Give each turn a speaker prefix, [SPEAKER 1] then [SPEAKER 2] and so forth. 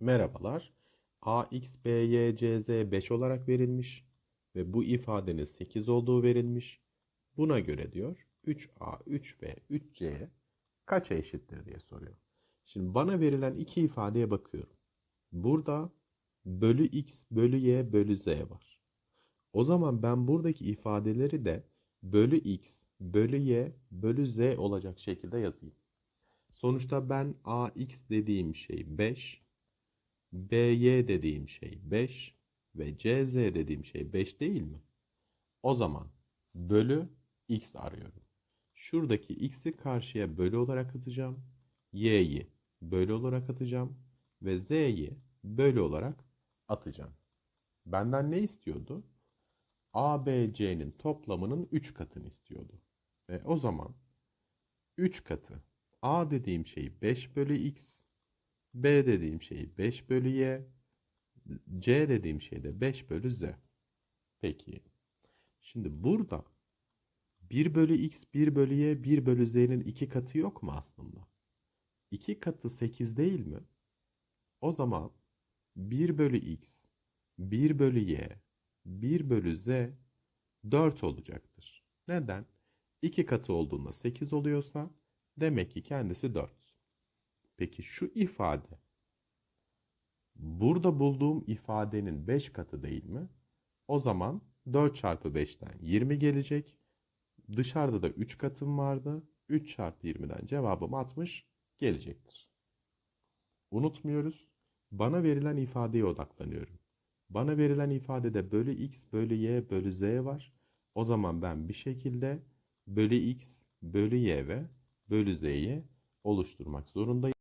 [SPEAKER 1] Merhabalar. ax, by, cz 5 olarak verilmiş ve bu ifadenin 8 olduğu verilmiş. Buna göre diyor 3a, 3b, 3c kaça eşittir diye soruyor. Şimdi bana verilen iki ifadeye bakıyorum. Burada bölü x, bölü y, bölü z var. O zaman ben buradaki ifadeleri de bölü x, bölü y, bölü z olacak şekilde yazayım. Sonuçta ben ax dediğim şey 5, by dediğim şey 5 ve cz dediğim şey 5 değil mi? O zaman bölü x arıyorum. Şuradaki x'i karşıya bölü olarak atacağım. y'yi bölü olarak atacağım. Ve z'yi bölü olarak atacağım. Benden ne istiyordu? A, B, C'nin toplamının 3 katını istiyordu. E, o zaman 3 katı A dediğim şey 5 bölü X, B dediğim şey 5 bölü Y, C dediğim şey de 5 bölü Z. Peki. Şimdi burada 1 bölü X, 1 bölü Y, 1 bölü Z'nin 2 katı yok mu aslında? 2 katı 8 değil mi? O zaman 1 bölü X, 1 bölü Y, 1 bölü Z 4 olacaktır. Neden? 2 katı olduğunda 8 oluyorsa demek ki kendisi 4. Peki şu ifade burada bulduğum ifadenin 5 katı değil mi? O zaman 4 çarpı 5'ten 20 gelecek. Dışarıda da 3 katım vardı. 3 çarpı 20'den cevabım 60 gelecektir. Unutmuyoruz. Bana verilen ifadeye odaklanıyorum. Bana verilen ifadede bölü x, bölü y, bölü z var. O zaman ben bir şekilde bölü x, bölü y ve bölü z'yi oluşturmak zorundayım.